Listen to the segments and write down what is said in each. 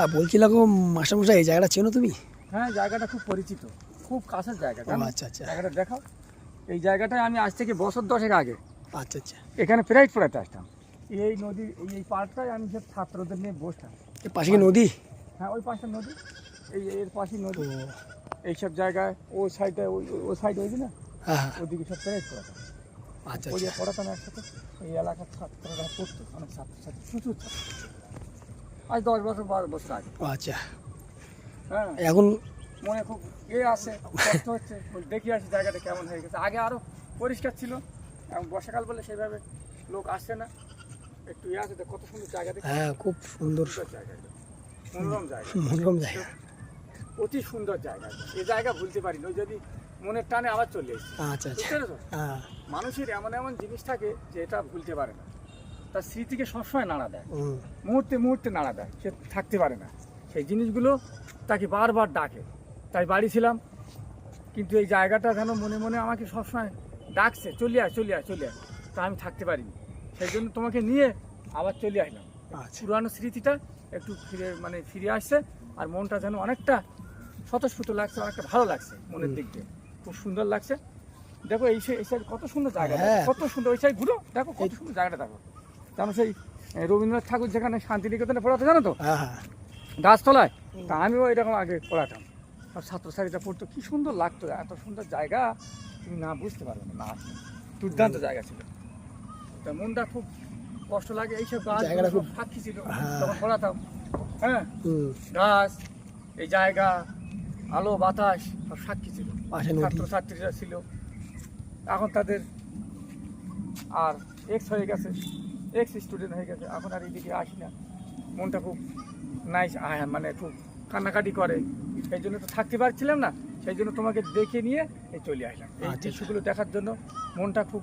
আর বলছিলাম গো মাস্টারমশাই এই জায়গাটা চেনো তুমি? হ্যাঁ জায়গাটা খুব পরিচিত। খুব কাছের জায়গা ও আচ্ছা আচ্ছা। জায়গাটা দেখাও। এই জায়গাটায় আমি আজ থেকে বছর দশেক আগে। আচ্ছা আচ্ছা। এখানে প্রাইড পড়াতে আসতাম। এই নদী এই এই পাড়টায় আমি সব ছাত্রদের নিয়ে বসতাম। এর পাশে কি নদী? হ্যাঁ ওই পাশে নদী। এই এর পাশে নদী। এইসব জায়গায় ওই সাইডে ওই ওই সাইড ওই না? হ্যাঁ হ্যাঁ। ওদিকে সব প্রাইড পড়াতাম আচ্ছা ওই আচ্ছা। পড়াতাম একসাথে এই এলাকার ছাত্ররা পড়তো অনেক ছাত্রছাত্রী প্রচুর ছাত্র। আজ দশ বছর বারো বছর আগে। আচ্ছা। হ্যাঁ। এখন? মনে খুব এ আছে কষ্ট হচ্ছে। দেখি আসি জায়গাটা কেমন হয়ে গেছে। আগে আরও পরিষ্কার ছিল এবং বর্ষাকাল বলে সেইভাবে লোক আসছে না। একটু ইয়ে আছে কত সুন্দর জায়গা দেখি হ্যাঁ খুব সুন্দর। জায়গা মনোরম জায়গা। মনোরম জায়গা। অতি সুন্দর জায়গা এই জায়গা ভুলতে পারি না যদি মনের টানে আবার চলে এসেছি। আচ্ছা আচ্ছা। হ্যাঁ। মানুষের এমন এমন জিনিস থাকে যে এটা ভুলতে পারে না। তার স্মৃতিকে সবসময় নাড়া দেয়। মুহূর্তে মুহূর্তে নাড়া দেয়। সে থাকতে পারে না। সেই জিনিসগুলো তাকে বারবার ডাকে। তাই বাড়ি ছিলাম কিন্তু এই জায়গাটা যেন মনে মনে আমাকে সবসময় ডাকছে চলে আয় চলে আয় চলে আয়। তা আমি থাকতে পারিনি। সেই জন্য তোমাকে নিয়ে আবার চলে আসলাম। আচ্ছা। পুরানো স্মৃতিটা একটু ফিরে মানে ফিরে আসছে আর মনটা যেন অনেকটা স্বতঃস্ফূর্ত লাগছে অনেকটা ভালো লাগছে মনের দিক দিয়ে। খুব সুন্দর লাগছে। দেখো এই সাইড কত সুন্দর জায়গা হ্যাঁ। কত সুন্দর ওই সাইড ঘুরো। দেখো কত সুন্দর জায়গাটা দেখো। যেন সেই রবীন্দ্রনাথ ঠাকুর যেখানে শান্তিনিকেতনে পড়াতো জানো তো? হ্যাঁ হ্যাঁ। গাছতলায়। তা আমিও এরকম আগে পড়াতাম। আর ছাত্রছাত্রীরা পড়তো কি সুন্দর লাগতো এত সুন্দর জায়গা। তুমি না বুঝতে পারবে না দুর্দান্ত জায়গা ছিল। তা মনটা খুব কষ্ট লাগে এইসব গাছ সাক্ষী ছিল হ্যাঁ। তখন পড়াতাম। হ্যাঁ? গাছ এই জায়গা আলো বাতাস সব সাক্ষী ছিল। ছাত্রছাত্রীরা ছিল। এখন তাদের আর এক্স হয়ে গেছে। এক্স স্টুডেন্ট হয়ে গেছে এখন আর এদিকে আসি না। মনটা খুব নাইস মানে খুব কান্নাকাটি করে। সেই জন্য তো থাকতে পারছিলাম না সেই জন্য তোমাকে দেখে নিয়ে এই চলে আসলাম। এই আচ্ছা। দৃশ্যগুলো দেখার জন্য মনটা খুব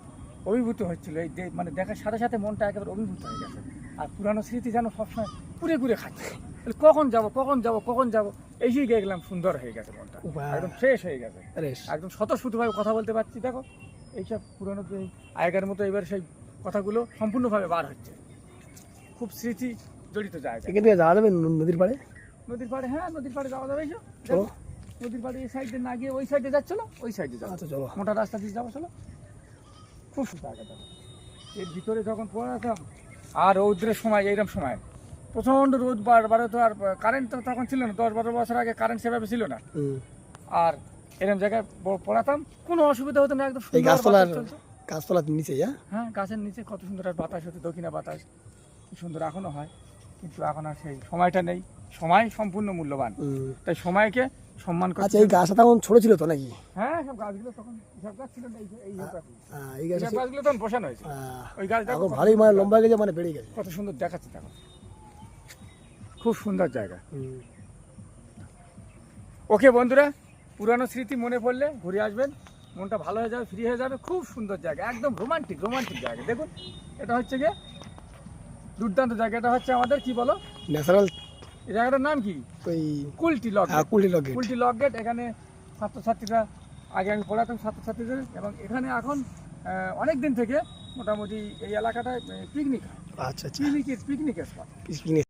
অভিভূত হচ্ছিল। এই মানে দেখার সাথে সাথে মনটা একেবারে অভিভূত হয়ে গেছে। আর পুরানো স্মৃতি যেন সবসময় ঘুরে ঘুরে খাচ্ছে। তাহলে কখন যাব কখন যাব কখন যাব এই যে দেখলাম সুন্দর হয়ে গেছে মনটা। একদম ফ্রেশ হয়ে গেছে। একদম স্বতঃস্ফূর্তভাবে কথা বলতে পারছি। দেখো এইসব পুরনো যে আগের মতো এবার সেই কথাগুলো সম্পূর্ণভাবে বার হচ্ছে। খুব স্মৃতি জড়িত জায়গা। এখান থেকে যাওয়া যাবে নদীর পাড়ে? নদীর পাড়ে হ্যাঁ নদীর পাড়ে যাওয়া যাবে চলো। নদীর পাড়ে এই সাইডে না গিয়ে ওই সাইডে যাচ্ছিল ওই সাইডে যাব আচ্ছা চলো। মোটা রাস্তা দিয়ে যাব চলো। খুব সুন্দর জায়গাটা এর ভিতরে যখন পড়াতাম আর রৌদ্রের সময় এইরকম সময়। প্রচণ্ড রোদ বার বারে তো আর কারেন্ট তো তখন ছিল না। দশ বারো বছর আগে কারেন্ট সেভাবে ছিল না। আর এরকম জায়গায় পড়াতাম কোনো অসুবিধা হতো না একদম সুন্দর গাছতলার নিচে যা? হ্যাঁ গাছের নিচে কত সুন্দর আর বাতাস হতো দক্ষিণা বাতাস। কি সুন্দর এখনও হয় কিন্তু এখন আর সেই সময়টা নেই। সময় সম্পূর্ণ মূল্যবান। তাই সময়কে সম্মান করতে আচ্ছা এই গাছটা তখন ছোট ছিল তো নাকি? হ্যাঁ সব গাছগুলো তখন সব গাছ ছিল না এই এই গাছ। হ্যাঁ, এই গাছ গাছগুলো তখন বসানো হয়েছে। ওই গাছ দেখো এখন ভালোই মানে লম্বা হয়ে গেছে মানে বেড়ে গেছে। কত সুন্দর দেখাচ্ছে দেখো। খুব সুন্দর জায়গা। ওকে বন্ধুরা পুরানো স্মৃতি মনে পড়লে ঘুরে আসবেন। মনটা ভালো হয়ে যাবে ফ্রি হয়ে যাবে খুব সুন্দর জায়গা একদম রোমান্টিক রোমান্টিক জায়গা। দেখুন এটা হচ্ছে গিয়ে দুর্দান্ত জায়গা এটা হচ্ছে আমাদের কি বলো? ন্যাচারাল এই জায়গাটার নাম কি? ওই কুলটি লক হ্যাঁ, কুলটি লগে কুলটি লক গেট এখানে ছাত্রছাত্রীরা আগে আমি পড়াতাম ছাত্রছাত্রীদের এবং এখানে এখন অনেক দিন থেকে মোটামুটি এই এলাকাটায় পিকনিক হয়। আচ্ছা আচ্ছা। পিকনিকের পিকনিক স্পট পিছনে